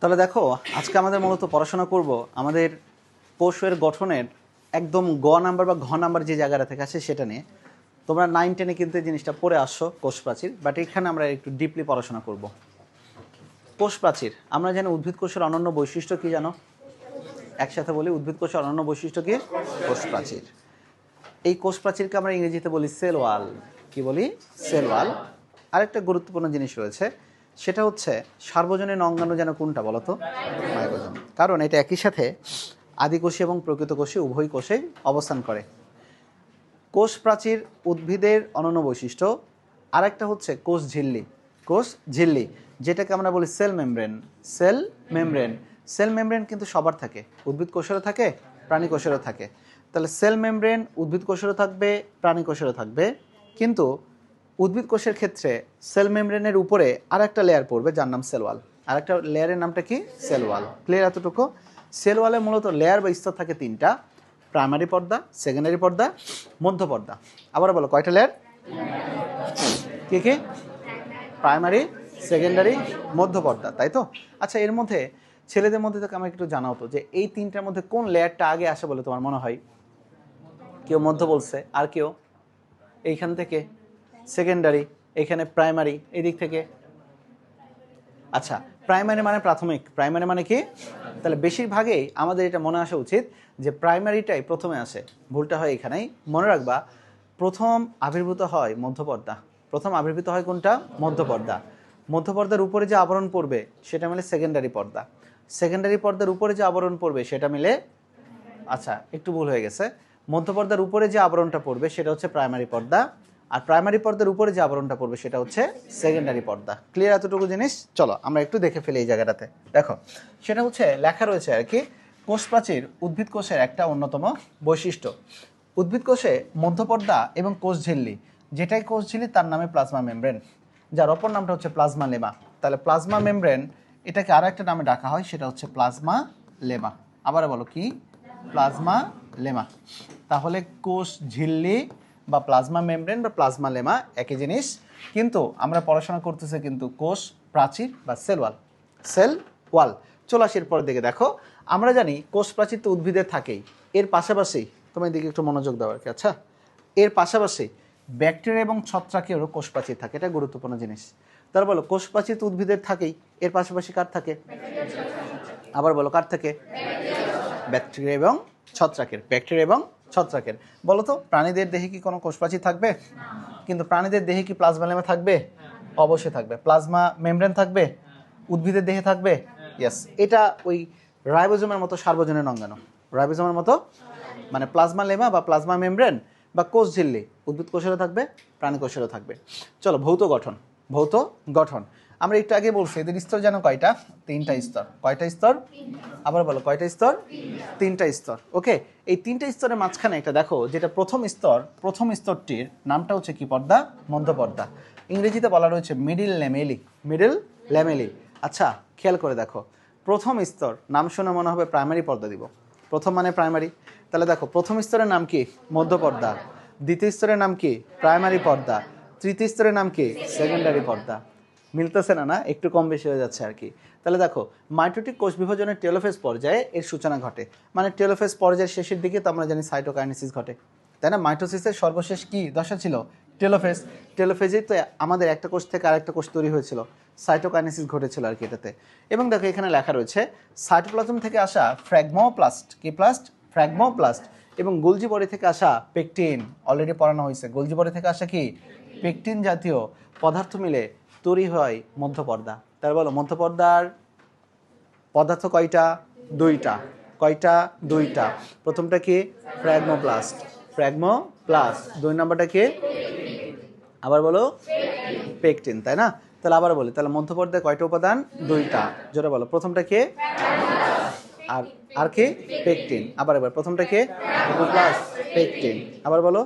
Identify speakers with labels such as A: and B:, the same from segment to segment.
A: তাহলে দেখো, আজকে আমাদের মূলত পড়াশোনা করব আমাদের কোষের গঠনের একদম গ নাম্বার বা ঘ নাম্বার যে জায়গাটা থেকে আসে সেটা নিয়ে। তোমরা নাইন টেনে কিন্তু জিনিসটা পড়ে আসছো, কোষ প্রাচীর বাট এখানে আমরা একটু ডিপলি পড়াশোনা করব। কোষ প্রাচীর, আমরা জানি উদ্ভিদ কোষের অনন্য বৈশিষ্ট্য কি জানো? একসাথে বলি, উদ্ভিদ কোষের অনন্য বৈশিষ্ট্য কি? কোষ প্রাচীর। এই কোষ প্রাচীরকে আমরা ইংরেজিতে বলি সেল ওয়াল কি বলি? সেল ওয়াল আরেকটা গুরুত্বপূর্ণ জিনিস রয়েছে সেটা হচ্ছে সার্বজনীন অঙ্গাণু যেন কোনটা বলো তো? মাইক্রোজোম কারণ এটা একই সাথে আদিকোষী এবং প্রকৃত কোষে উভয় কোষেই অবস্থান করে। কোষ প্রাচীর উদ্ভিদের অনন্য বৈশিষ্ট্য। আরেকটা হচ্ছে কোষ ঝিল্লি। কোষ ঝিল্লি, যেটাকে আমরা বলি cell membrane. Cell membrane. Cell membrane কিন্তু সবার থাকে। উদ্ভিদ কোষেরও থাকে, প্রাণী কোষেরও থাকে। তাহলে সেল মেমব্রেন উদ্ভিদ কোষেরও থাকবে, প্রাণী কোষেরও থাকবে। কিন্তু উদ্ভিদ কোষের ক্ষেত্রে সেল মেমব্রেনের উপরে আরেকটা লেয়ার পড়বে, যার নাম সেল ওয়াল আরেকটা লেয়ারের নামটা কি? সেলওয়াল ক্লিয়ার এতটুকু? সেল ওয়ালে মূলত লেয়ার বা স্তর থাকে তিনটা। প্রাইমারি পর্দা সেকেন্ডারি পর্দা, মধ্য পর্দা। আবার বলো, কয়টা লেয়ার কি কি? প্রাইমারি সেকেন্ডারি মধ্য পর্দা, তাই তো? আচ্ছা এর মধ্যে ছেলেদের মধ্যে থেকে আমাকে একটু জানাও তো, যে এই তিনটার মধ্যে কোন লেয়ারটা আগে আসে বলে তোমার মনে হয়? কেউ মধ্য বলছে, আর কেউ এইখান থেকে? সেকেন্ডারি এখানে প্রাইমারি এই দিক থেকে। আচ্ছা প্রাইমারি মানে প্রাথমিক। প্রাইমারি মানে কি? তাহলে বেশিরভাগেই আমাদের এটা মনে আসা উচিত যে প্রাইমারিটাই প্রথমে আসে। ভুলটা হয় এখানেই। মনে রাখবা, প্রথম আবির্ভূত হয় মধ্যপর্দা। প্রথম আবির্ভূত হয় কোনটা? মধ্যপর্দা। মধ্যপর্দার উপরে যে আবরণ পড়বে, সেটা মিলে সেকেন্ডারি পর্দা। সেকেন্ডারি পর্দার উপরে যে আবরণ পড়বে, সেটা মিলে আচ্ছা একটু ভুল হয়ে গেছে। মধ্যপর্দার উপরে যে আবরণটা পড়বে, সেটা হচ্ছে প্রাইমারি পর্দা। আর প্রাইমারি পর্দার উপরে যে আবরণটা পড়বে সেটা হচ্ছে সেকেন্ডারি পর্দা। ক্লিয়ার এতটুকু জিনিস? চলো, আমরা একটু দেখে ফেলি এই জায়গাটাতে। দেখো, সেটা হচ্ছে, লেখা রয়েছে আর কি কোষ প্রাচীর উদ্ভিদ কোষের একটা অন্যতম বৈশিষ্ট্য। উদ্ভিদ কোষে মধ্যপর্দা এবং কোষ ঝিল্লি, যেটাই কোষ ঝিল্লি, তার নামে প্লাজমা মেমব্রেন। যার অপর নামটা হচ্ছে প্লাজমা লেমা। তাহলে প্লাজমা মেমব্রেন, এটাকে আরও একটা নামে ডাকা হয়, সেটা হচ্ছে প্লাজমা লেমা। আবার বলো কি? Plasma lemma. তাহলে কোষ ঝিল্লি বা প্লাজমা মেমব্রেন বা প্লাজমা লেমা একই জিনিস, কিন্তু আমরা পড়াশোনা করতেছে কিন্তু কোষ, প্রাচীর বা সেল ওয়াল সেল ওয়াল চলে আসি এরপর দিকে, দেখো। আমরা জানি কোষ, প্রাচীর তো উদ্ভিদের থাকেই। এর পাশাপাশি, তোমার দিকে একটু মনোযোগ দেওয়া আর কি আচ্ছা? এর পাশাপাশি ব্যাকটেরিয়া এবং ছত্রাকেরও কোষ, প্রাচীর থাকে, এটা গুরুত্বপূর্ণ জিনিস। তার বলো, কোষ, প্রাচীর তো উদ্ভিদের থাকেই, এর পাশাপাশি কার থাকে? আবার বলো, কার থাকে? ব্যাকটেরিয়া এবং ছত্রাকের। ব্যাকটেরিয়া এবং ছত্রাকের। বলো তো, প্রাণীদের দেহে কি কোনো কোষপ্রাচীর থাকবে? কিন্তু প্রাণীদের দেহে কি প্লাজমা লেমা থাকবে? অবশ্যই থাকবে। প্লাজমা মেমব্রেন থাকবে? উদ্ভিদের দেহে থাকবে? ইয়েস এটা ওই রাইবোজোমের মতো সার্বজনীন অঙ্গাণু। রাইবোজোমের মতো মানে প্লাজমা লেমা বা প্লাজমা মেমব্রেন বা কোষ ঝিল্লি। উদ্ভিদ কোষেরও থাকবে, প্রাণী কোষেরও থাকবে। চলো, ভৌত গঠন। ভৌত গঠন। আমরা একটু আগে বলছি, এদের স্তর যেন কয়টা? তিনটা স্তর। কয়টা স্তর? আবার বলো, কয়টা স্তর? তিনটা স্তর। ওকে এই তিনটা স্তরের মাঝখানে একটা, দেখো, যেটা প্রথম স্তর, প্রথম স্তরটির নামটা হচ্ছে কি পর্দা? মধ্য পর্দা। ইংরেজিতে বলা রয়েছে মিডিল ল্যামেলি মিডিল ল্যামেলি আচ্ছা খেয়াল করে দেখো। প্রথম স্তর, নাম শুনে মনে হবে প্রাইমারি পর্দা দিব। প্রথম মানে প্রাইমারি তাহলে দেখো, প্রথম স্তরের নাম কি? মধ্য পর্দা। দ্বিতীয় স্তরের নাম কি? প্রাইমারি পর্দা। তৃতীয় স্তরের নাম কি? সেকেন্ডারি পর্দা। মিলতেছে না না, একটু কম বেশি হয়ে যাচ্ছে আর কি। তাহলে দেখো, মাইটোটিক কোষ বিভাজনের টেলোফেজ পর্যায়ে এর সূচনা ঘটে। মানে টেলোফেজ পর্যায়ের শেষের দিকে তো আমরা জানি সাইটোকাইনেসিস ঘটে। তাই না? মাইটোসিসের সর্বশেষ কি দশা ছিল? টেলোফেজ। টেলোফেজেই তো আমাদের একটা কোষ থেকে আরেকটা কোষ তৈরি হয়েছিল। সাইটোকাইনেসিস ঘটেছিল আর কি এটাতে। এবং দেখো, এখানে লেখা রয়েছে, সাইটোপ্লাজম থেকে আসা ফ্র্যাগমোপ্লাস্ট, কি প্লাস্ট? ফ্র্যাগমোপ্লাস্ট। এবং গোলজি বডি থেকে আসা পেকটিন। অলরেডি পড়ানো হয়েছে। গোলজি বডি থেকে আসা কি? পেকটিন জাতীয় পদার্থ মিলে তৈরি হয় মধ্যপর্দা। তার বলো, মধ্যপর্দার পদার্থ কয়টা? দুইটা। কয়টা? দুইটা। প্রথমটা কি? ফ্র্যাগমোপ্লাস্ট। ফ্র্যাগমোপ্লাস্ট। দুই নম্বরটা কি? আবার বলো, পেকটিন, তাই না? তাহলে আবার বলি, তাহলে মধ্যপর্দায় কয়টা উপাদান? দুইটা। যেটা বলো, প্রথমটা কে? আর আর কে? পেকটিন। আবার এবার, প্রথমটা কে? Plus pectin. আবার বলো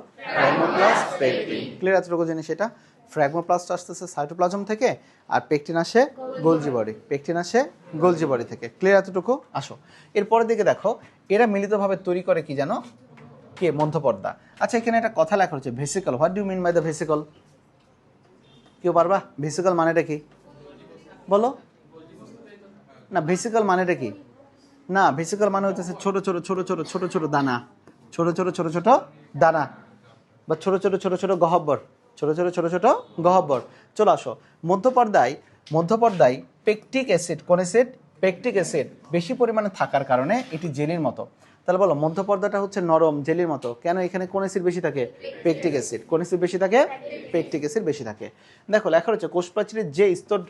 A: প্লাস পেকটিন। ক্লিয়ার এতটুকু জিনিস এটা? ফ্র্যাগমোপ্লাস্ট আসতেছে সাইটোপ্লাজম থেকে আর পেকটিন আসে গোলজি বডি। পেকটিন আসে গোলজি বডি থেকে। ক্লিয়ার এতটুকু? আসো। এরপরের দিকে দেখো, এরা মিলিতভাবে তৈরি করে কি জানো? কে? মধ্যপর্দা আচ্ছা এখানে একটা কথা লেখা হচ্ছে vesicle. What do mean by the vesicle কেউ পারবা? ভেসিকল মানেটা কি? বলো। না ভেসিকল মানেটা কি? না ভেসিকল মানে হচ্ছে ছোট ছোট ছোট ছোট ছোট ছোট দানা। ছোট ছোট ছোট ছোট দানা বা ছোট ছোট ছোট ছোট গহব্বর। ছোট ছোট ছোট ছোট গহব্বর চলে আসো। মধ্যপর্দায় মধ্যপর্দায় পেকটিক অ্যাসিড কোন অ্যাসিড পেকটিক অ্যাসিড বেশি পরিমাণে থাকার কারণে এটি জেলির মতো। তাহলে বলো, মধ্যপর্দাটা হচ্ছে নরম, জেলির মতো। কেন এখানে কোন অ্যাসিড বেশি থাকে? পেকটিক অ্যাসিড কোন অ্যাসিড বেশি থাকে? পেকটিক অ্যাসিড বেশি থাকে। দেখো, লেখা হচ্ছে কোষ প্রাচীরের যে স্তর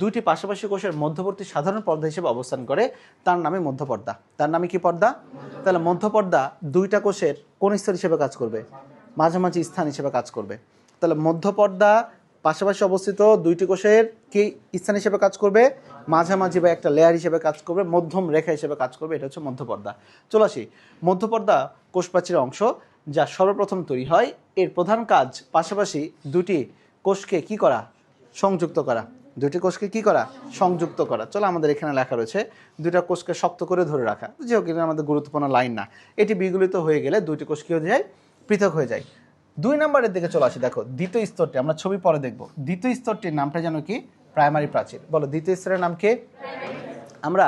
A: দুইটি পাশাপাশি কোষের মধ্যবর্তী সাধারণ পর্দা হিসেবে অবস্থান করে, তার নামে মধ্যপর্দা। তার নামে কি পর্দা? তাহলে মধ্যপর্দা দুইটা কোষের কোন স্তর হিসেবে কাজ করবে? মাঝামাঝি স্থান হিসেবে কাজ করবে। তাহলে মধ্যপর্দা পাশাপাশি অবস্থিত দুইটি কোষের কি স্থান হিসেবে কাজ করবে? মাঝামাঝি বা একটা লেয়ার হিসেবে কাজ করবে, মধ্যম রেখা হিসেবে কাজ করবে, এটা হচ্ছে মধ্যপর্দা। চলে আসি, মধ্যপর্দা কোষ প্রাচীরের অংশ যা সর্বপ্রথম তৈরি হয়। এর প্রধান কাজ পাশাপাশি দুটি কোষকে কি করা? সংযুক্ত করা। দুটি কোষকে কি করা? সংযুক্ত করা। চলো আমাদের এখানে লেখা রয়েছে, দুইটা কোষকে শক্ত করে ধরে রাখা। যেহেতু আমাদের গুরুত্বপূর্ণ লাইন না। এটি বিগলিত হয়ে গেলে দুইটি কোষ কি হয়ে যায়? পৃথক হয়ে যায়। দুই নম্বরের দিকে চলে আসি, দেখো, দ্বিতীয় স্তরটি, আমরা ছবি পরে দেখব। দ্বিতীয় স্তরটির নামটা যেন কি? প্রাইমারি প্রাচীর। বলো, দ্বিতীয় স্তরের নাম কি? আমরা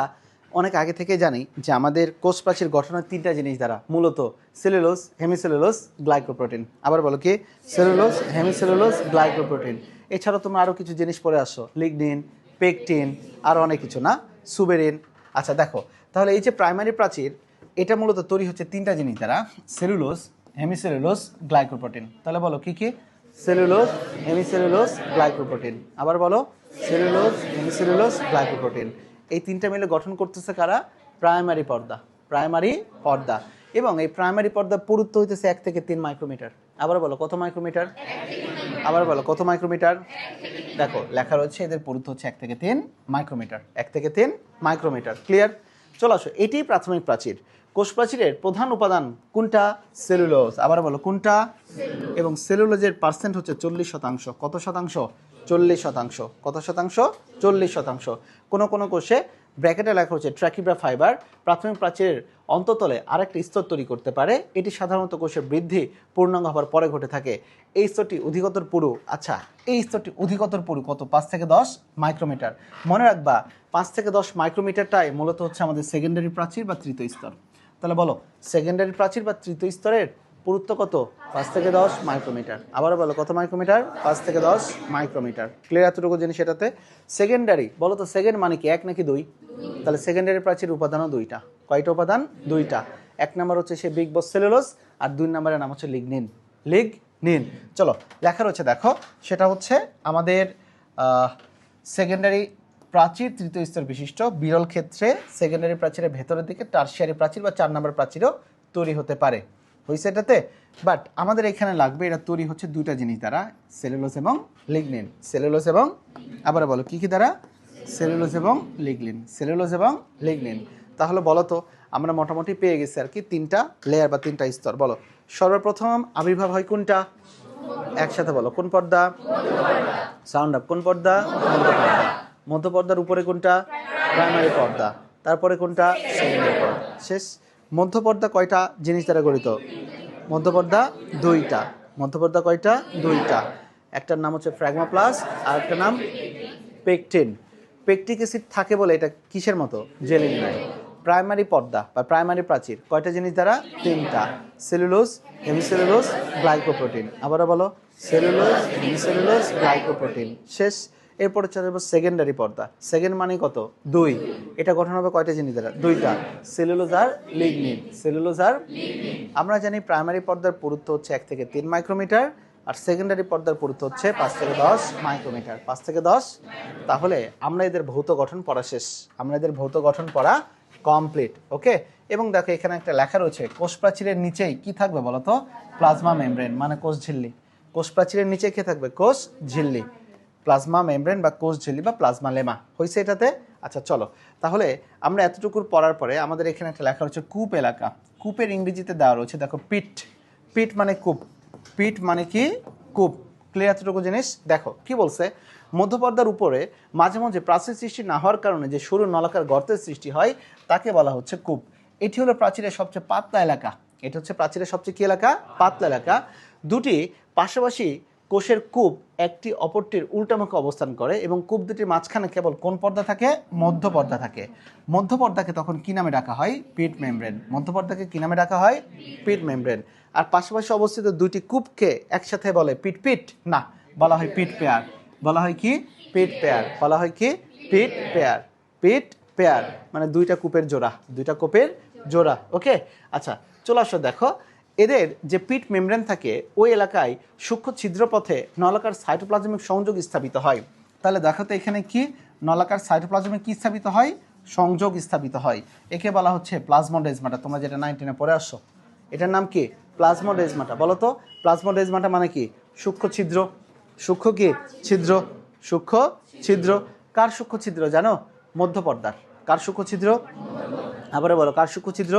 A: অনেক আগে থেকে জানি যে আমাদের কোষ প্রাচীর গঠনের তিনটা জিনিস দ্বারা, মূলত সেলুলোস হেমিসেলুলোস গ্লাইকোপ্রোটিন। আবার বলো কি? Cellulose hemicellulose glycoprotein. এছাড়াও তোমরা আরও কিছু জিনিস পরে আসো, লিগনিন, পেকটিন, আর অনেক কিছু, না? সুবেরিন। আচ্ছা দেখো, তাহলে এই যে প্রাইমারি প্রাচীর, এটা মূলত তৈরি হচ্ছে তিনটা জিনিস দ্বারা, সেলুলোজ হেমিসেলুলোজ গ্লাইকোপ্রোটিন তাহলে বলো কি কি? সেলুলোজ হেমিসেলুলোস গ্লাইকোপ্রোটিন আবার বলো সেলুলোজ হেমিসেলুলোস গ্লাইকোপ্রোটিন এই তিনটা মিলে গঠন করতেছে কারা? প্রাইমারি পর্দা প্রাইমারি পর্দা। এবং এই প্রাইমারি পর্দার পুরুত্ব হইতেছে এক থেকে তিন মাইক্রোমিটার আবার বলো, কত মাইক্রোমিটার আবার বলো, কত মাইক্রোমিটার দেখো, লেখা রয়েছে এদের পুরুত্ব হচ্ছে এক থেকে তিন মাইক্রোমিটার এক থেকে তিন মাইক্রোমিটার ক্লিয়ার চলে আসো এটি প্রাথমিক প্রাচীর। কোষ প্রাচীরের প্রধান উপাদান কোনটা? সেলুলোজ। আবার বলো কোনটা? এবং সেলুলোজের পার্সেন্ট হচ্ছে চল্লিশ শতাংশ। কত শতাংশ? চল্লিশ শতাংশ। কত শতাংশ? চল্লিশ শতাংশ। কোনো কোনো কোষে ব্র্যাকেটে লেখা হচ্ছে ট্র্যাকিব্রা ফাইবার। প্রাথমিক প্রাচীরের অন্ততলে আরেকটা স্তর তৈরি করতে পারে। এটি সাধারণত কোষের বৃদ্ধি পূর্ণাঙ্গ হবার পরে ঘটে থাকে। এই স্তরটি অধিকতর পুরু। আচ্ছা এই স্তরটি অধিকতর পুরু কত? পাঁচ থেকে দশ মাইক্রোমিটার। মনে রাখবা পাঁচ থেকে দশ মাইক্রোমিটারটাই মূলত হচ্ছে আমাদের সেকেন্ডারি প্রাচীর বা তৃতীয় স্তর। তাহলে বলো সেকেন্ডারি প্রাচীর বা তৃতীয় স্তরের পুরুত্ব কত? পাঁচ থেকে দশ মাইক্রোমিটার আবারও বলো, কত মাইক্রোমিটার পাঁচ থেকে দশ মাইক্রোমিটার ক্লিয়ার এতটুকু জিনিস এটাতে? সেকেন্ডারি বলো তো সেকেন্ড মানে কি? এক নাকি দুই? তাহলে সেকেন্ডারি প্রাচীর উপাদানও দুইটা। কয়টা উপাদান? দুইটা। এক নম্বর হচ্ছে সে বিগ বস সেলুলোস আর দুই নম্বরের নাম হচ্ছে লিগনিন লিগনিন চলো, লেখা রয়েছে, দেখো, সেটা হচ্ছে আমাদের সেকেন্ডারি প্রাচীর তৃতীয় স্তর বিশিষ্ট বিরল ক্ষেত্রে সেকেন্ডারি প্রাচীরের ভেতরের দিকে টার্সিয়ারি প্রাচীর বা চার নম্বর প্রাচীরও তৈরি হতে পারে। হয়েছে এটাতে? বাট আমাদের এখানে লাগবে এটা তৈরি হচ্ছে দুইটা জিনিস দ্বারা সেলুলোস এবং লিগনিন সেলুলোস এবং আবার বলো, কী কী দ্বারা? সেলুলোস এবং লিগলিন সেলুলোস এবং লিগনিন তাহলে বলো তো, আমরা মোটামুটি পেয়ে গেছি আর কি তিনটা লেয়ার বা তিনটা স্তর। বলো, সর্বপ্রথম আবির্ভাব হয় কোনটা? একসাথে বলো, কোন পর্দা? সাউন্ড আপ কোন পর্দা? মধ্যপর্দা মধ্যপর্দার উপরে কোনটা? প্রাইমারি পর্দা। তারপরে কোনটা? সেকেন্ডারি পর্দা। শেষ। মধ্যপর্দা কয়টা জিনিস দ্বারা গঠিত? মধ্যপর্দা দুইটা। মধ্যপর্দা কয়টা? দুইটা। একটার নাম হচ্ছে ফ্র্যাগমা প্লাস, আর একটা নাম পেকটিন। পেকটিক অ্যাসিড থাকে বলে এটা কিসের মতো? জেলিন নাই। প্রাইমারি পর্দা বা প্রাইমারি প্রাচীর, কয়টা জিনিস দ্বারা? তিনটা। Cellulose, hemicellulose, glycoprotein. আবারও বলো। Cellulose, hemicellulose, glycoprotein. শেষ। এরপরে চলে যাব সেকেন্ডারি পর্দা। সেকেন্ড মানে কত? দুই। এটা গঠন হবে কয়টা জিনিস দ্বারা? দুইটা। সেলুলোজ আর লিগনিন সেলুলোজ আর আমরা জানি প্রাইমারি পর্দার পুরুত্ব হচ্ছে এক থেকে তিন মাইক্রোমিটার আর সেকেন্ডারি পর্দার পুরুত্ব হচ্ছে পাঁচ থেকে দশ মাইক্রোমিটার পাঁচ থেকে দশ? তাহলে আমরা এদের ভৌত গঠন পড়া শেষ। আমরা এদের ভৌত গঠন পড়া কমপ্লিট ওকে এবং দেখো এখানে একটা লেখা রয়েছে, কোষ প্রাচীরের নিচেই কি থাকবে বলতো? প্লাজমা মেমব্রেন মানে কোষ ঝিল্লি। কোষ প্রাচীরের নিচে কি থাকবে? কোষ ঝিল্লি। প্লাজমা মেমব্রেন বা কোষ ঝিল্লি বা প্লাজমা লেমা হয়েছে এটাতে? আচ্ছা চলো। তাহলে আমরা এতটুকুর পড়ার পরে আমাদের এখানে একটা লেখা রয়েছে কূপ এলাকা। কূপের ইংরেজিতে দেওয়া রয়েছে, দেখো, পিট। পিট মানে কূপ। পিট মানে কি? কূপ। ক্লিয়ার এতটুকু জিনিস? দেখো, কি বলছে? মধ্যপর্দার উপরে মাঝে মাঝে প্রাচীর সৃষ্টি না হওয়ার কারণে যে সরু নলাকার গর্তের সৃষ্টি হয়, তাকে বলা হচ্ছে কূপ। এটি হলো প্রাচীরের সবচেয়ে পাতলা এলাকা। এটা হচ্ছে প্রাচীরের সবচেয়ে কী এলাকা? পাতলা এলাকা। দুটি পাশাপাশি কোষের কূপ একটি অপরটির উল্টামুখে অবস্থান করে এবং কূপ দুটির মাঝখানে কেবল কোন পর্দা থাকে? মধ্য পর্দা থাকে। মধ্য পর্দাকে তখন কি নামে ডাকা হয়? Pit membrane. মধ্য পর্দাকে কি নামে ডাকা হয়? Pit membrane. আর পাশাপাশি অবস্থিত দুটি কূপকে একসাথে বলে পিট পিট? না, বলা হয় পিট পেয়ার। বলা হয় কি? Pit pair. বলা হয় কি? Pit pair. Pit pair. মানে দুইটা কূপের জোড়া। দুইটা কূপের জোড়া। ওকে? আচ্ছা চলে আসো দেখো। এদের যে পিট মেমব্রেন থাকে, ওই এলাকায় সূক্ষ্ম ছিদ্রপথে নলাকার সাইটোপ্লাজমিক সংযোগ স্থাপিত হয়। তাহলে দেখো তো এখানে কি? নলাকার সাইটোপ্লাজমিক কি স্থাপিত হয়? সংযোগ স্থাপিত হয়। একে বলা হচ্ছে প্লাজমোডেজমাটা। তোমরা যেটা নাইনটিনে পড়ে আসছো। এটার নাম কি? প্লাজমোডেজমাটা। বলো তো, প্লাজমোডেজমাটা মানে কি? সূক্ষ্ম ছিদ্র। সূক্ষ্ম কি? ছিদ্র। সূক্ষ্ম ছিদ্র। কার সূক্ষ্ম ছিদ্র জানো? মধ্যপর্দার। কার সূক্ষ্ম ছিদ্র? আবারও বলো, কার সূক্ষ্ম ছিদ্র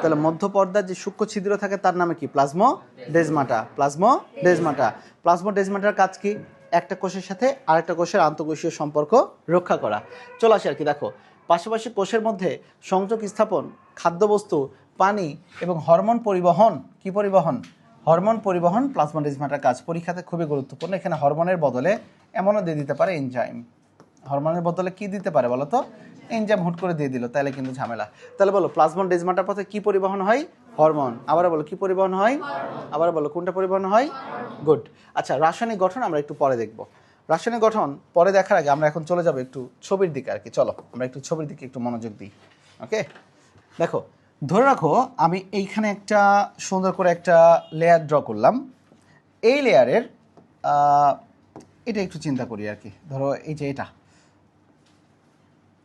A: তাহলে মধ্যপর্দার যে সূক্ষ্ম ছিদ্র থাকে, তার নামে কি? প্লাজমো ডেজমাটা প্লাজমো ডেজমাটা প্লাজমো ডেজমাটার কাজ কি? একটা কোষের সাথে আরেকটা কোষের আন্তঃকোষীয় সম্পর্ক রক্ষা করা। চলে আসে আর কি, দেখো। পাশাপাশি কোষের মধ্যে সংযোগ স্থাপন, খাদ্যবস্তু, পানি এবং হরমোন পরিবহন, কি পরিবহন? হরমোন পরিবহন প্লাজমোডেজমাটার কাজ। পরীক্ষাতে খুবই গুরুত্বপূর্ণ। এখানে হরমোনের বদলে এমনও দিয়ে দিতে পারে এনজাইম। হরমোনের বদলে কি দিতে পারে বলো তো? এনজাম হুট করে দিয়ে দিল তাহলে কিন্তু ঝামেলা। তাহলে বলো প্লাজমন ডেজমাটার পথে কি পরিবহন হয়? হরমোন। আবার বলো, কি পরিবহন হয়? আবার বলো, কোনটা পরিবহন হয়? গুড আচ্ছা রাসায়নিক গঠন আমরা একটু পরে দেখব। রাসায়নিক গঠন পরে দেখার আগে আমরা এখন চলে যাব একটু ছবির দিকে আর কি। চলো, আমরা একটু ছবির দিকে একটু মনোযোগ দিই। ওকে দেখো, ধরে রাখো, আমি এইখানে একটা সুন্দর করে একটা লেয়ার ড্র করলাম। এই লেয়ারের এটা একটু চিন্তা করি আর কি। ধরো এই যে এটা।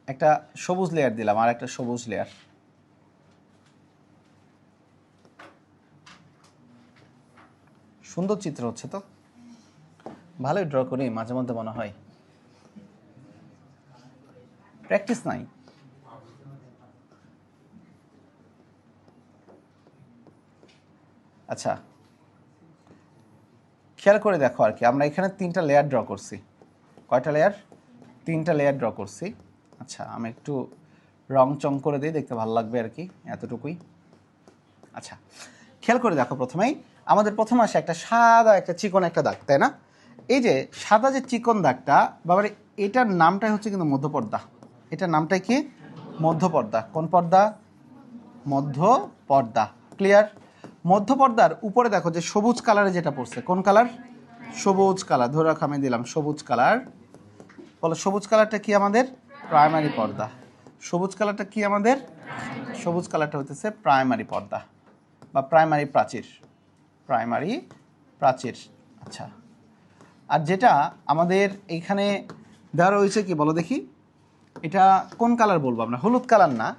A: একটা সবুজ লেয়ার দিলাম, আর একটা সবুজ লেয়ার সুন্দর চিত্র হচ্ছে তো? ভালোই ড্র করি, মাঝে মধ্যে মনে হয়। প্র্যাকটিস নাই। আচ্ছা খেয়াল করে দেখো আর কি, আমরা এখানে তিনটা লেয়ার ড্র করছি। কয়টা লেয়ার তিনটা লেয়ার ড্র করছি। আচ্ছা আমি একটু রং চং করে দিই, দেখতে ভালো লাগবে আর কি, এতটুকুই। আচ্ছা খেয়াল করে দেখো প্রথমেই, আমাদের প্রথম আসে একটা সাদা, একটা চিকন, একটা দাগ, তাই না? এই যে সাদা যে চিকন দাগটা, বাবার, এটার নামটাই হচ্ছে কিন্তু মধ্যপর্দা। এটার নামটাই কি? মধ্যপর্দা। কোন পর্দা? মধ্য পর্দা ক্লিয়ার মধ্য পর্দার উপরে দেখো যে সবুজ কালারে যেটা পড়ছে, কোন কালার সবুজ কালার ধরে রাখো, আমি দিলাম সবুজ কালার বলো, সবুজ কালারটা কি আমাদের? প্রাইমারি পর্দা। সবুজ কালারটা কি আমাদের? সবুজ কালারটা হতেছে প্রাইমারি পর্দা বা প্রাইমারি প্রাচীর। প্রাইমারি প্রাচীর আচ্ছা। আর যেটা আমাদের এইখানে দেওয়া রয়েছে কি বলো দেখি? এটা কোন কালার বলব আমরা? হলুদ কালার না?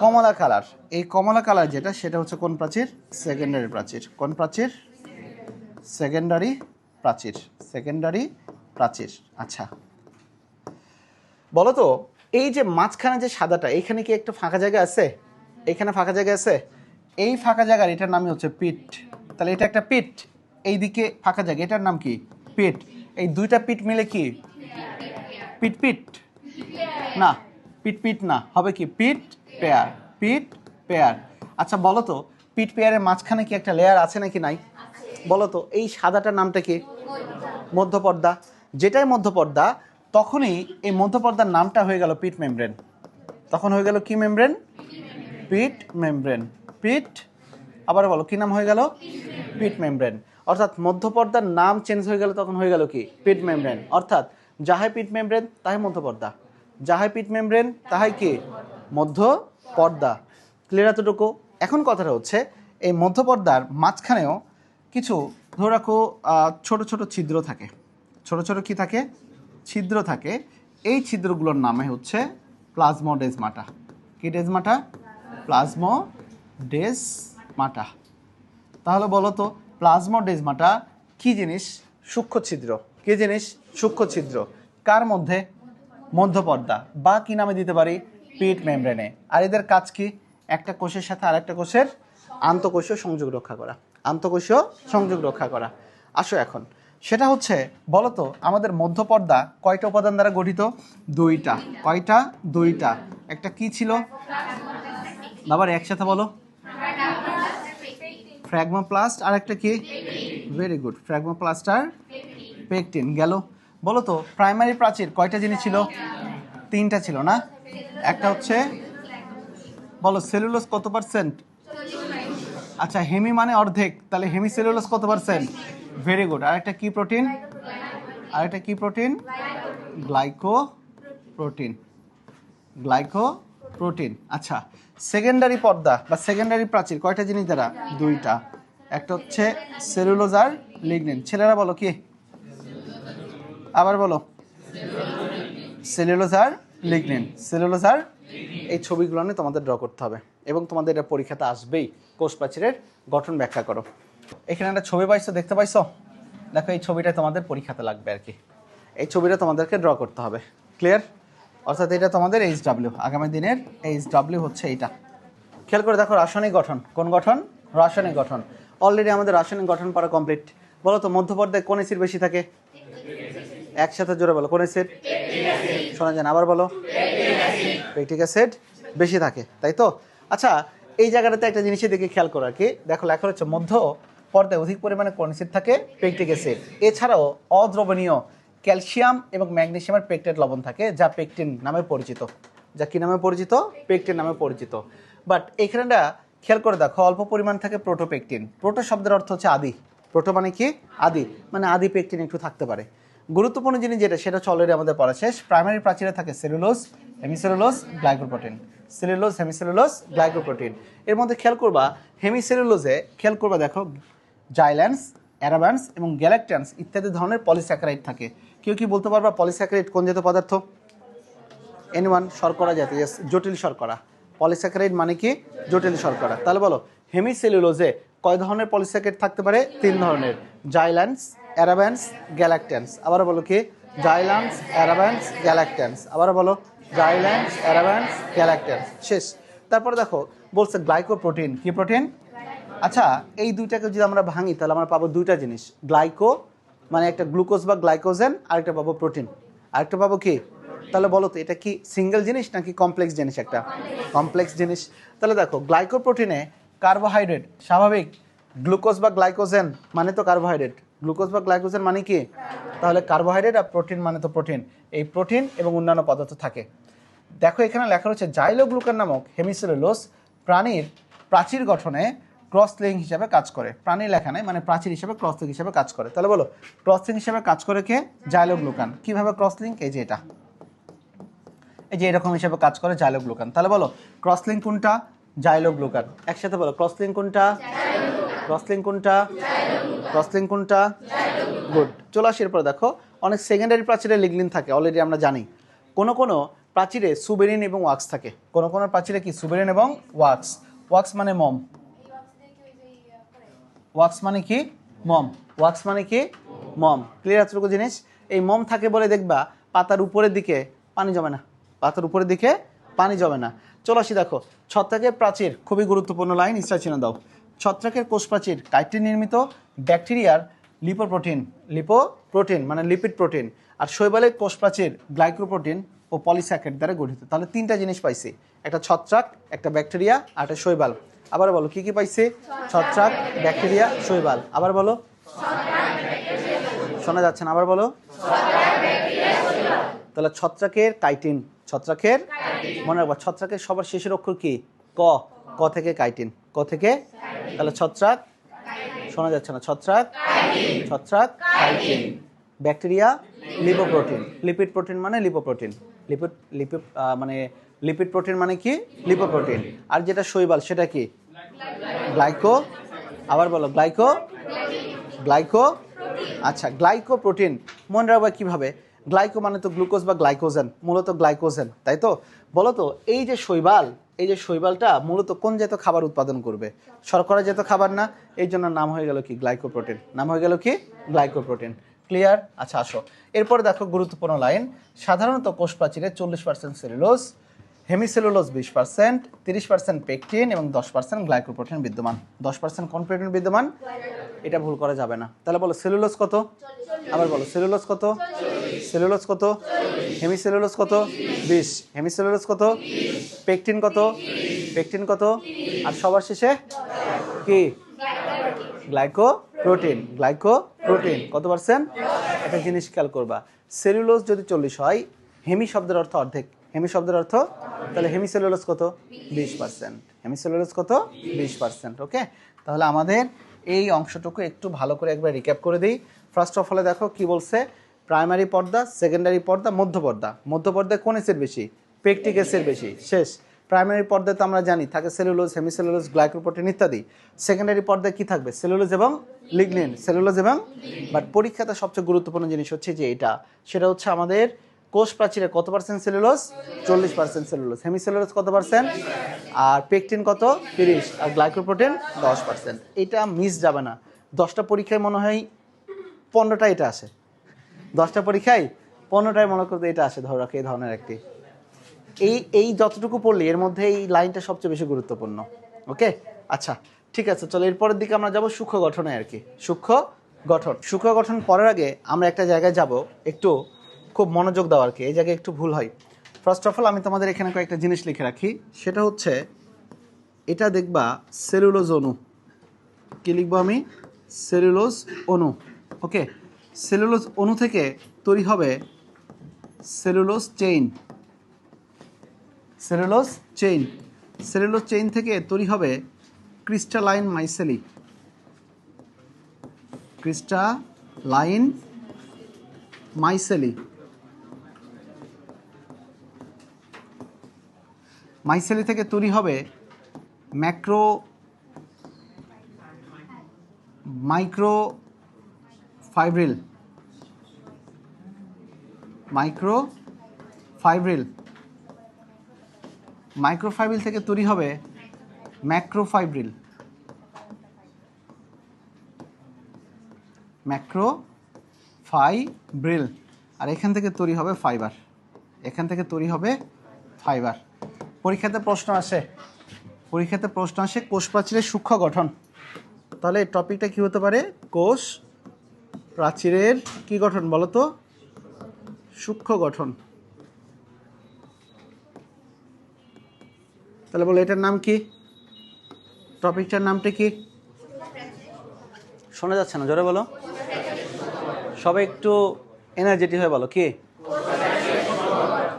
A: কমলা কালার। এই কমলা কালার যেটা, সেটা হচ্ছে কোন প্রাচীর? সেকেন্ডারি প্রাচীর। কোন প্রাচীর? সেকেন্ডারি প্রাচীর। সেকেন্ডারি প্রাচীর আচ্ছা। বলো তো এই যে মাঝখানে যে সাদাটা, এইখানে কি একটা ফাঁকা জায়গা আছে? এখানে ফাঁকা জায়গা আছে? এই ফাঁকা জায়গার এটার নামই হচ্ছে পিট তাহলে এটা একটা পিট এইদিকে ফাঁকা জায়গা, এটার নাম কি? পিট এই দুইটা পিট মিলে কি? পিট পিট না পিট পিট না, হবে কি? Pit pair pit pair. আচ্ছা বলো তো পিট পেয়ারের মাঝখানে কি একটা লেয়ার আছে নাকি নাই? বলো তো এই সাদাটার নামটা কি? মধ্যপর্দা। যেটাই মধ্যপর্দা তখনই এই মধ্যপর্দার নামটা হয়ে গেল পিট মেমব্রেন। তখন হয়ে গেল কি মেমব্রেন? Pit membrane. পিট আবার বলো, কি নাম হয়ে গেল? Pit membrane. অর্থাৎ মধ্যপর্দার নাম চেঞ্জ হয়ে গেল, তখন হয়ে গেল কি? Pit membrane. অর্থাৎ যাহাই পিট মেমব্রেন, তাহাই মধ্যপর্দা। যাহাই পিট মেমব্রেন, তাহাই কি? মধ্য পর্দা ক্লিয়ার এতটুকু? এখন কথাটা হচ্ছে, এই মধ্যপর্দার মাঝখানেও কিছু, ধরে রাখো ছোট ছোট ছিদ্র থাকে। ছোট ছোট কি থাকে? ছিদ্র থাকে, এই ছিদ্রগুলোর নামে হচ্ছে প্লাজমোডেজমাটা কি ডেজমাটা প্লাজমো ডেজমাটা তাহলে বলো তো প্লাজমোডেজমাটা কি জিনিস? সূক্ষ্ম ছিদ্র। কি জিনিস? সূক্ষ্ম ছিদ্র। কার মধ্যে? মধ্যপর্দা। বা কি নামে দিতে পারি? পিট মেমব্রেনে। আর এদের কাজ কি? একটা কোষের সাথে আরেকটা কোষের আন্তঃকোষীয় সংযোগ রক্ষা করা। আন্তঃকোষীয় সংযোগ রক্ষা করা। আসো এখন। সেটা হচ্ছে বলো তো আমাদের মধ্যপর্দা কয়টা উপাদান দ্বারা গঠিত? দুইটা। কয়টা? দুইটা। একটা কি ছিল? বাবার একসাথে বলো। ফ্র্যাগমা প্লাস্ট আর একটা কি? ভেরি গুড ফ্র্যাগমোপ্লাস্টার পেকটিন গেল। বলো তো প্রাইমারি প্রাচীর কয়টা জিনিস ছিল? তিনটা ছিল না? একটা হচ্ছে, বলো সেলুলোজ কত পার্সেন্ট আচ্ছা হেমি মানে অর্ধেক, তাহলে হেমি সেলুলোজ কত পার্সেন্ট ভেরি গুড আর একটা কি প্রোটিন আর একটা কি protein glyco protein glyco protein আচ্ছা সেকেন্ডারি পর্দা বা সেকেন্ডারি প্রাচীর, কয়টা জিনিস দ্বারা? দুইটা। একটা হচ্ছে সেলুলোজ আর লিগনিন ছেলেরা বলো কি? আবার বলো। সেলুলোজ আর লিগনিন সেলুলোজ আর এই ছবিগুলো নিয়ে তোমাদের ড্র করতে হবে। এবং তোমাদের এটা পরীক্ষাতে আসবেই। কোষ প্রাচীরের গঠন ব্যাখ্যা করো। এখানে একটা ছবি পাইছো, দেখতে পাইছো? দেখো, এই ছবিটা তোমাদের পরীক্ষাতে লাগবে আর কি। এই ছবিটা তোমাদেরকে ড্র করতে হবে। ক্লিয়ার অর্থাৎ এটা তোমাদের এইচ ডাব্লিউ আগামী দিনের এইচ ডাব্লিউ হচ্ছে এইটা। খেয়াল করে দেখো, রাসায়নিক গঠন। কোন গঠন? রাসায়নিক গঠন। অলরেডি আমাদের রাসায়নিক গঠন পড়া কমপ্লিট বলো তো, মধ্যপর্দায় কোন এসিড বেশি থাকে? একসাথে জোরে বলো, কোন এসিড শোনা যায় আবার বলো। পেকটিক অ্যাসিড বেশি থাকে, তাই তো? আচ্ছা এই জায়গাটাতে একটা জিনিসের দিকে খেয়াল করো কি। দেখো, লেখা হচ্ছে মধ্য পর্দায় অধিক পরিমাণে কোন থাকে পেকটিক অ্যাসিড। এছাড়াও অদ্রবণীয় ক্যালসিয়াম এবং ম্যাগনেসিয়ামের পেকটেট লবণ থাকে, যা পেকটিন নামে পরিচিত। যা কি নামে পরিচিত? পেকটিন নামে পরিচিত। বাট এখানেটা খেয়াল করে দেখো, অল্প পরিমাণ থাকে প্রোটোপেকটিন। প্রোটো শব্দের অর্থ হচ্ছে আদি। প্রোটো মানে কি? আদি। মানে আদি পেকটিন একটু থাকতে পারে। গুরুত্বপূর্ণ জিনিস যেটা, সেটা হচ্ছে অলরেডি আমাদের পড়া শেষ। প্রাইমারি প্রাচীরে থাকে cellulose hemicellulose glycoprotein cellulose hemicellulose glycoprotein এর মধ্যে খেয়াল করবা হেমিসেলুলোসে খেয়াল করবা দেখো জাইল্যান্স অ্যারাবান্স এবং গ্যালাক্ট্যান্স ইত্যাদি ধরনের পলিস্যাকারাইড থাকে। কেউ কি বলতে পারবা পলিস্যাকারাইড কোন জাতীয় পদার্থ? এন ওয়ান শর্করা জাতীয় জটিল শর্করা। পলিস্যাকারাইড মানে কি? জটিল শর্করা। তাহলে বলো হেমিসেলুলোজে কয় ধরনের পলিস্যাকারাইড থাকতে পারে? তিন ধরনের। জাইল্যান্স অ্যারাবান্স গ্যালাক্ট্যান্স আবার বলো কি? জাইল্যান্স অ্যারাবান্স গ্যালাক্ট্যান্স আবার বলো জাইল্যান্স অ্যারাবান্স গ্যালাক্ট্যান্স শেষ। তারপরে দেখো বলছে গ্লাইকোপ্রোটিন। কি প্রোটিন? আচ্ছা এই দুইটাকে যদি আমরা ভাঙি, তাহলে আমরা পাবো দুইটা জিনিস। গ্লাইকো মানে একটা গ্লুকোজ বা গ্লাইকোজেন, আরেকটা পাবো প্রোটিন। আরেকটা পাবো কি? তাহলে বলো তো, এটা কি সিঙ্গেল জিনিস নাকি কমপ্লেক্স জিনিস একটা? কমপ্লেক্স জিনিস। তাহলে দেখো, গ্লাইকোপ্রোটিনে কার্বোহাইড্রেট, স্বাভাবিক। গ্লুকোজ বা গ্লাইকোজেন মানে তো কার্বোহাইড্রেট। গ্লুকোজ বা গ্লাইকোজেন মানে কি? তাহলে কার্বোহাইড্রেট আর প্রোটিন মানে তো প্রোটিন। এই প্রোটিন এবং অন্যান্য পদার্থ থাকে। দেখো এখানে লেখা রয়েছে জাইলোগ্লুকান নামক হেমিসেলুলোস প্রাণীর প্রাচীর গঠনে ক্রস লিঙ্ক হিসাবে কাজ করে। প্রাণীর লেখা নেই মানে প্রাচীর হিসাবে ক্রস লিঙ্ক হিসাবে কাজ করে। তাহলে বলো ক্রস লিঙ্ক হিসাবে কাজ করে কে? জাইলোগ্লুকান। কীভাবে ক্রস লিঙ্ক? এই যে এটা। এই যে এরকম হিসাবে কাজ করে জাইলোগ্লুকান। তাহলে বলো ক্রস লিঙ্ক কোনটা? জাইলোগ্লুকান। একসাথে বলো ক্রস লিঙ্ক কোনটা? ক্রস লিঙ্ক কোনটা? ক্রস লিঙ্ক কোনটা? গুড। চলে আসি এরপরে, দেখো, অনেক সেকেন্ডারি প্রাচীরে লিগলিন থাকে অলরেডি আমরা জানি। কোনো কোনো প্রাচীরে সুবেরিন এবং ওয়াক্স থাকে। কোনো কোনো প্রাচীরে কি সুবেরিন এবং ওয়াক্স? ওয়াক্স মানে মম। ওয়াক্স মানে কি? মম। ওয়াক্স মানে কি? মম। ক্লিয়ার এতটুকু জিনিস? এই মম থাকে বলে দেখবা, পাতার উপরের দিকে পানি জমে না। পাতার উপরের দিকে পানি জমে না। চলো আসি, দেখো, ছত্রাকের প্রাচীর, খুবই গুরুত্বপূর্ণ লাইন, ইসরা চিনে দাও। ছত্রাকের কোষ প্রাচীর কাইটিন নির্মিত ব্যাকটেরিয়ার লিপোপ্রোটিন লিপোপ্রোটিন মানে লিপিড প্রোটিন আর শৈবালের কোষ প্রাচীর গ্লাইকোপ্রোটিন ও পলিস্যাকেট দ্বারা গঠিত। তাহলে তিনটা জিনিস পাইছি, একটা ছত্রাক, একটা ব্যাকটেরিয়া আর একটা শৈবাল। আবার বলো, কি কি পাইছে? ছত্রাক, ব্যাকটেরিয়া, শৈবাল। আবার বলো। শোনা যাচ্ছে না, আবার বলো। তাহলে ছত্রাকের কাইটিন ছত্রাকের মনে রাখবা, ছত্রাকের সবার শেষের অক্ষর কি? ক। ক থেকে কাইটিন ক থেকে? তাহলে ছত্রাক শোনা যাচ্ছে না। ছত্রাক? ছত্রাক? ব্যাকটেরিয়া? লিপোপ্রোটিন। লিপিড প্রোটিন মানে লিপোপ্রোটিন। লিপিড লিপিড মানে লিপিড প্রোটিন মানে কি? লিপোপ্রোটিন। আর যেটা শৈবাল, সেটা কি? গ্লাইকো? আবার বলো, গ্লাইকো? গ্লাইকো? আচ্ছা গ্লাইকো প্রোটিন মনে রাখবা কীভাবে? গ্লাইকো মানে তো গ্লুকোজ বা গ্লাইকোজেন, মূলত গ্লাইকোজেন, তাই তো? বলো তো, এই যে শৈবাল এই যে শৈবালটা মূলত কোন জাতীয় খাবার উৎপাদন করবে? শর্করা জাতীয় খাবার না? এই জন্য নাম হয়ে গেল কি? গ্লাইকোপ্রোটিন। নাম হয়ে গেল কি? গ্লাইকোপ্রোটিন। ক্লিয়ার আচ্ছা আসো। এরপরে দেখো গুরুত্বপূর্ণ লাইন। সাধারণত কোষ প্রাচীরে চল্লিশ পার্সেন্ট সেলুলোজ হেমিসেলুলোজ বিশ পার্সেন্ট তিরিশ পার্সেন্ট পেকটিন এবং দশ পার্সেন্ট গ্লাইকোপ্রোটিন বিদ্যমান। দশ পার্সেন্ট কোন প্রোটিন বিদ্যমান? এটা ভুল করা যাবে না। তাহলে বলো সেলুলোজ কত? আবার বলো সেলুলোজ কত? সেলুলোজ কত? হেমিসেলুলোজ কত? বিশ। হেমিসেলুলোজ কত? পেকটিন কত? পেকটিন কত? আর সবার শেষে কি? গ্লাইকো প্রোটিন গ্লাইকো প্রোটিন কত পার্সেন্ট একটা জিনিস খেয়াল করবা। সেলুলোজ যদি চল্লিশ হয় হেমি শব্দের অর্থ অর্ধেক। হেমি শব্দের অর্থ? তাহলে হেমি সেলুলোজ কত? বিশ পার্সেন্ট হেমি সেলুলোজ কত? বিশ পার্সেন্ট ওকে তাহলে আমাদের এই অংশটুকু একটু ভালো করে একবার রিক্যাপ করে দিই। ফার্স্ট অফ অলে দেখো কি বলছে? প্রাইমারি পর্দা সেকেন্ডারি পর্দা মধ্য পর্দা মধ্য পর্দায় কোন এসের বেশি? পেকটিক এসের বেশি। শেষ। প্রাইমারি পর্দায় তো আমরা জানি, থাকে সেলুলোজ, হেমিসেলুলোজ, গ্লাইকোপ্রোটিন ইত্যাদি। সেকেন্ডারি পর্দায় কি থাকবে? সেলুলোজ এবং লিগনিন। সেলুলোজ এবং বাট পরীক্ষাতে সবচেয়ে গুরুত্বপূর্ণ জিনিস হচ্ছে যে এটা। সেটা হচ্ছে আমাদের কোষ প্রাচীরে কত পার্সেন্ট সেলুলোজ? চল্লিশ পার্সেন্ট সেলুলোজ। হেমিসেলুলোজ কত পার্সেন্ট আর পেকটিন কত? তিরিশ। আর গ্লাইকোপ্রোটিন দশ পার্সেন্ট এটা মিস যাবে না। দশটা পরীক্ষায় মনে হয় পনেরোটা এটা আসে। দশটা পরীক্ষায় পনেরোটায় মনে করতে এটা আসে, ধরো এই ধরনের একটি। এই এই যতটুকু পড়লি, এর মধ্যে এই লাইনটা সবচেয়ে বেশি গুরুত্বপূর্ণ। ওকে আচ্ছা ঠিক আছে, চলো এরপরের দিকে আমরা যাব সূক্ষ্ম গঠনে আর কি। সূক্ষ্ম গঠন। সূক্ষ্ম গঠন পড়ার আগে আমরা একটা জায়গায় যাব, একটু খুব মনোযোগ দাও আর কি, এই জায়গায় একটু ভুল হয়। ফার্স্ট অফ অল আমি তোমাদের এখানে কয়েকটা জিনিস লিখে রাখি। সেটা হচ্ছে, এটা দেখবা সেলুলোজ অণু। কি লিখব আমি? সেলুলোজ অণু। ওকে সেলুলোজ অণু থেকে তৈরি হবে cellulose chain. Cellulose chain. Cellulose chain থেকে তৈরি হবে ক্রিস্টালাইন মাইসেলি ক্রিস্টালাইন মাইসেলি মাইসেলি থেকে তৈরি হবে macro micro fibril micro fibril microfibril থেকে তৈরি হবে ম্যাক্রোফাইব্রিল। ম্যাক্রো ফাইব্রিল আর এখান থেকে তৈরি হবে ফাইবার। এখান থেকে তৈরি হবে ফাইবার। পরীক্ষাতে প্রশ্ন আসে। পরীক্ষাতে প্রশ্ন আসে কোষ প্রাচীরের সূক্ষ্ম গঠন। তাহলে টপিকটা কি হতে পারে? কোষ প্রাচীরের কি গঠন বলো তো সূক্ষ্ম গঠন। তাহলে বলো, এটার নাম কি? টপিকটার নামটা কি? শোনা যাচ্ছে না, জোরে বলো। সবাই একটু এনার্জেটিক হয়ে বলো, কি?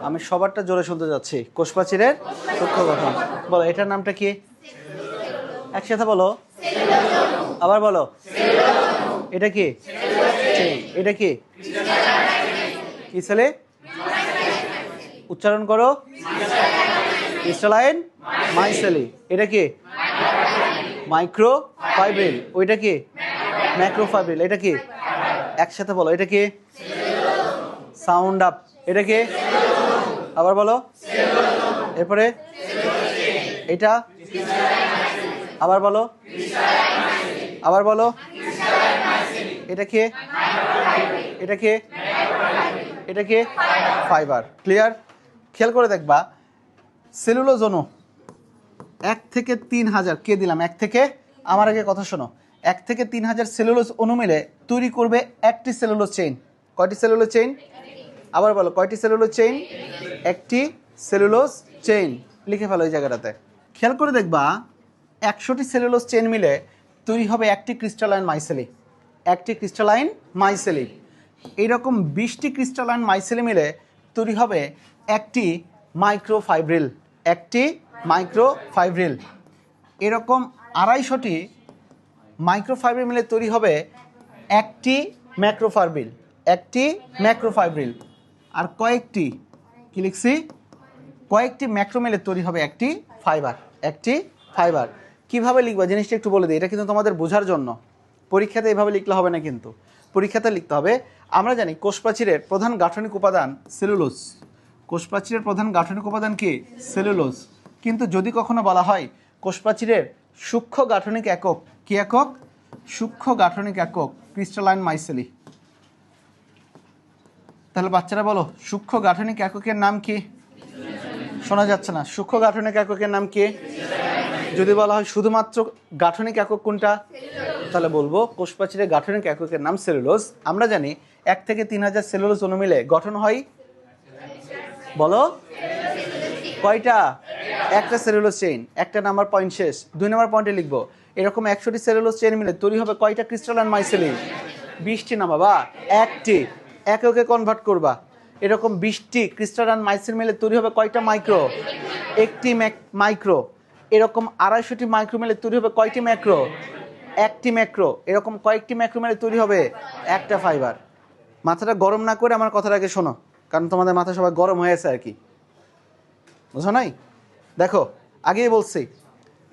A: আমি সবারটা জোরে শুনতে যাচ্ছি। কোষপাচিরের সূক্ষ্ম গঠন। বলো, এটার নামটা কি? একসাথে বলো। আবার বলো। এটা কি? এটা কি? কি ছেলে? উচ্চারণ করো। ক্রিস্টালাইন মাইসেলি, এটা কি? মাইক্রো ফাইব্রিল ওইটা কি? ম্যাক্রো ফাইব্রিল এটা কি? একসাথে বলো, এটা কি? সাউন্ড আপ, এটা কি? আবার বলো। এরপরে? এটা? আবার বলো। আবার বলো। এটা কে? এটা কে? এটা কে? ফাইবার। ক্লিয়ার? খেয়াল করে দেখবা, সেলুলোজ অণু। এক থেকে তিন হাজার, কে দিলাম? এক থেকে, আমার আগে কথা শোনো। এক থেকে তিন হাজার সেলুলোজ অণু মিলে তৈরি করবে একটি সেলুলোজ চেইন কয়টি সেলুলোজ চেইন আবার বলো, কয়টি সেলুলোজ চেইন একটি সেলুলোজ চেইন লিখে ফেলো এই জায়গাটাতে। খেয়াল করে দেখবা, একশোটি সেলুলোজ চেইন মিলে তৈরি হবে একটি ক্রিস্টালাইন মাইসেলি একটি ক্রিস্টালাইন মাইসেলি এইরকম বিশটি ক্রিস্টালাইন মাইসেলি মিলে তৈরি হবে একটি মাইক্রোফাইব্রিল একটি মাইক্রোফাইব্রিল। এরকম আড়াইশোটি মাইক্রোফাইব্রিল মিলে তৈরি হবে একটি ম্যাক্রোফাইব্রিল একটি ম্যাক্রোফাইব্রিল। আর কয়েকটি, কি লিখছি? কয়েকটি ম্যাক্রো মিলে তৈরি হবে একটি ফাইবার একটি ফাইবার। কীভাবে লিখবা? জিনিসটা একটু বলে দিই, এটা কিন্তু তোমাদের বোঝার জন্য। পরীক্ষাতে এভাবে লিখলে হবে না কিন্তু। পরীক্ষাতে লিখতে হবে, আমরা জানি কোষ প্রাচীরের প্রধান গাঠনিক উপাদান সেলুলোজ। কোষ প্রাচীরের প্রধান গাঠনিক উপাদান কি? সেলুলোজ। কিন্তু যদি কখনো বলা হয় কোষ প্রাচীরের সূক্ষ্ম গাঠনিক একক কি একক? সূক্ষ্ম গাঠনিক একক ক্রিস্টালাইন মাইসেলি। তাহলে বাচ্চারা বলো, সূক্ষ্ম গাঠনিক এককের নাম কি? শোনা যাচ্ছে না। সূক্ষ্ম গাঠনিক এককের নাম কি? যদি বলা হয় শুধুমাত্র গাঠনিক একক কোনটা? তাহলে বলব কোষপ্রাচীরের গাঠনিক এককের নাম সেলুলোজ। আমরা জানি এক থেকে তিন হাজার সেলুলোজ অনুমিলে গঠন হয় বলো কয়টা? একটা সেলুলোজ চেইন একটা নাম্বার পয়েন্ট শেষ, দুই নাম্বার পয়েন্টে লিখব। এরকম একশোটি সেলুলোজ চেইন মিলে তৈরি হবে কয়টা ক্রিস্টালাইন মাইসেলিন বিশটি না বাবা, একটি। এককে কনভার্ট করবা। এরকম বিশটি ক্রিস্টালাইন মাইসেল মিলে তৈরি হবে কয়টা মাইক্রো একটি মাইক্রো এরকম আড়াইশোটি মাইক্রো মিলে তৈরি হবে কয়টি ম্যাক্রো একটি ম্যাক্রো এরকম কয়েকটি ম্যাক্রো মিলে তৈরি হবে একটা ফাইবার মাথাটা গরম না করে আমার কথাটাকে শোনো, কারণ তোমাদের মাথা সবাই গরম হয়েছে আর কি। বুঝো নাই? দেখো, আগেই বলছি,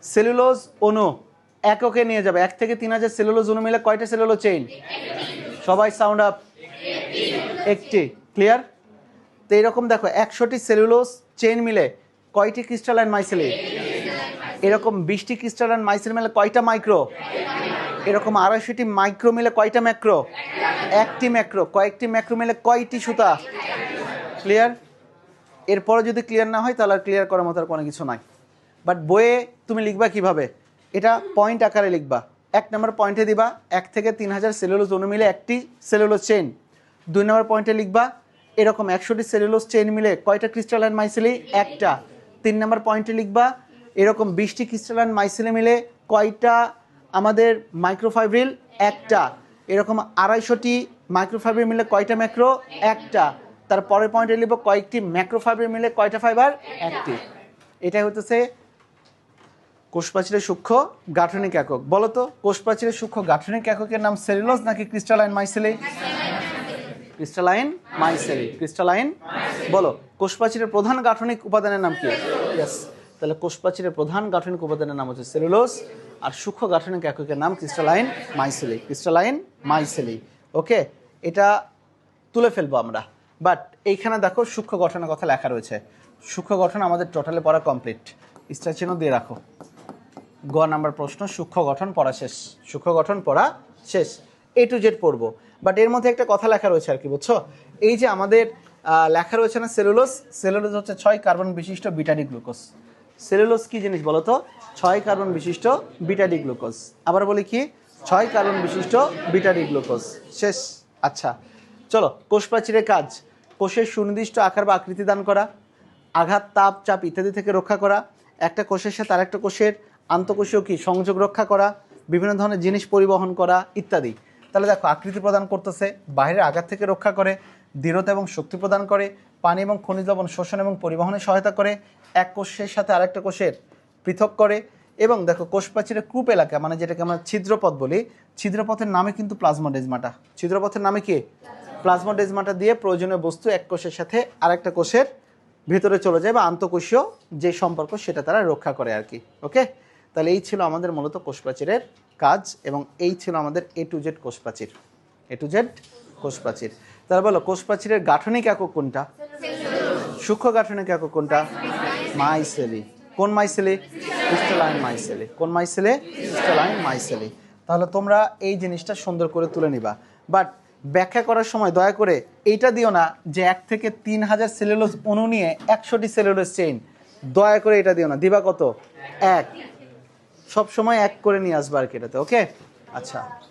A: সেলুলোজ অণু এককে নিয়ে যাবে। এক থেকে তিন হাজার সেলুলোজ অণু মিলে কয়টা সেলুলো চেইন সবাই সাউন্ড আপ একটি। ক্লিয়ার তো এরকম দেখো, একশোটি সেলুলোজ চেইন মিলে কয়টি ক্রিস্টালাইন মাইসেলি এরকম বিশটি ক্রিস্টালাইন মাইসেল মিলে কয়টা মাইক্রো এরকম আড়াইশোটি মাইক্রো মিলে কয়টা ম্যাক্রো একটি ম্যাক্রো কয়েকটি ম্যাক্রো মিলে কয়টি সুতা? ক্লিয়ার এরপরে যদি ক্লিয়ার না হয়, তাহলে আর ক্লিয়ার করার মতো আর কোনো কিছু নাই। বাট বইয়ে তুমি লিখবা কীভাবে? এটা পয়েন্ট আকারে লিখবা। এক নম্বর পয়েন্টে দিবা, এক থেকে তিন হাজার সেলুলোজ অণু মিলে একটি সেলুলোজ চেন দুই নম্বর পয়েন্টে লিখবা, এরকম একশোটি সেলুলোজ চেন মিলে কয়টা ক্রিস্টালাইন মাইসেলি একটা। তিন নম্বর পয়েন্টে লিখবা, এরকম বিশটি ক্রিস্টালাইন মাইসেলি মিলে কয়টা আমাদের মাইক্রোফাইব্রিল একটা। এরকম আড়াইশোটি মাইক্রোফাইব্রিল মিলে কয়টা ম্যাক্রো একটা। তার পরের পয়েন্টে লিখব কয়েকটি ম্যাক্রোফাইব্রিল মিলে কয়টা ফাইবার একটি। এটাই হতেছে কোষপ্রাচীরের সূক্ষ্ম গাঠনিক একক। বলো তো কোষপ্রাচীরের সূক্ষ্ম গাঠনিক এককের নাম সেলুলোজ নাকি crystalline micelle crystalline micelle crystalline বলো, কোষপ্রাচীরের প্রধান গাঠনিক উপাদানের নাম কি? ইয়েস তাহলে কোষপ্রাচীরের প্রধান গাঠনিক উপাদানের নাম হচ্ছে সেলুলোজ আর সূক্ষ্ম গাঠনিক এককের নাম ক্রিস্টালাইন মাইসেলি ক্রিস্টালাইন মাইসেলি ওকে এটা তুলে ফেলব আমরা। বাট এইখানে দেখো সূক্ষ্ম গঠনের কথা লেখা রয়েছে। সূক্ষ্ম গঠন আমাদের টোটালে পড়া কমপ্লিট স্টার চিহ্ন দিয়ে রাখো। গ নাম্বার প্রশ্ন, সূক্ষ্ম গঠন পড়া শেষ। সূক্ষ্ম গঠন পড়া শেষ। এ টু জেড পড়ব। বাট এর মধ্যে একটা কথা লেখা রয়েছে আর কি, বুঝছ? এই যে আমাদের লেখা রয়েছে না সেলুলোস সেলুলোস হচ্ছে ছয় কার্বন বিশিষ্ট বিটাডি গ্লুকোজ। সেলুলোস কি জিনিস বলো তো? ছয় কার্বন বিশিষ্ট বিটাডি গ্লুকোজ। আবার বলি কি? ছয় কার্বন বিশিষ্ট বিটাডি গ্লুকোজ। শেষ। আচ্ছা। চলো কোষ প্রাচীরের কাজ। কোষের সুনির্দিষ্ট আকার বা আকৃতি দান করা, আঘাত, তাপ, চাপ ইত্যাদি থেকে রক্ষা করা, একটা কোষের সাথে আরেকটা কোষের আন্তঃকোষীয় কি সংযোগ রক্ষা করা, বিভিন্ন ধরনের জিনিস পরিবহন করা ইত্যাদি। তাহলে দেখো, আকৃতি প্রদান করতেছে বাইরের আঘাত থেকে রক্ষা করে, দৃঢ়তা এবং শক্তি প্রদান করে, পানি এবং খনিজ লবণ শোষণ এবং পরিবহনে সহায়তা করে, এক কোষের সাথে আরেকটা কোষের পৃথক করে এবং দেখো কোষ প্রাচীরের কূপ এলাকা মানে যেটাকে আমরা ছিদ্রপথ বলি, ছিদ্রপথের নামে কিন্তু প্লাজমা প্লাজমোডেজমাটা ছিদ্রপথের নামে কি? প্লাজমোডেজমাটা দিয়ে প্রয়োজনীয় বস্তু এক কোষের সাথে আরেকটা কোষের ভেতরে চলে যায় বা আন্তঃকোষীয় যে সম্পর্ক সেটা তারা রক্ষা করে আর কি, ওকে? তাহলে এই ছিল আমাদের মূলত কোষপ্রাচীরের কাজ এবং এই ছিল আমাদের এ টু জেড কোষপ্রাচীর এ টু জেড কোষপ্রাচীর। তাহলে বলো, কোষপ্রাচীরের গাঠনিক একক কোনটা? সূক্ষ্ম গাঠনিক একক কোনটা? মাইসেলি। কোন মাইসেলি? ক্রিস্টালাইন মাইসেলি। কোন মাইসেলে? ক্রিস্টালাইন মাইসেলি। তাহলে তোমরা এই জিনিসটা সুন্দর করে তুলে নিবা। বাট ব্যাখ্যা করার সময় দয়া করে এইটা দিও না যে এক থেকে তিন হাজার সেলুলোস অণু নিয়ে একশোটি সেলুলোস চেইন। দয়া করে এটা দিও না। দিবা কত? এক। সব সময় এক করে নিয়ে আসবা আর কি এটাতে, ওকে? আচ্ছা।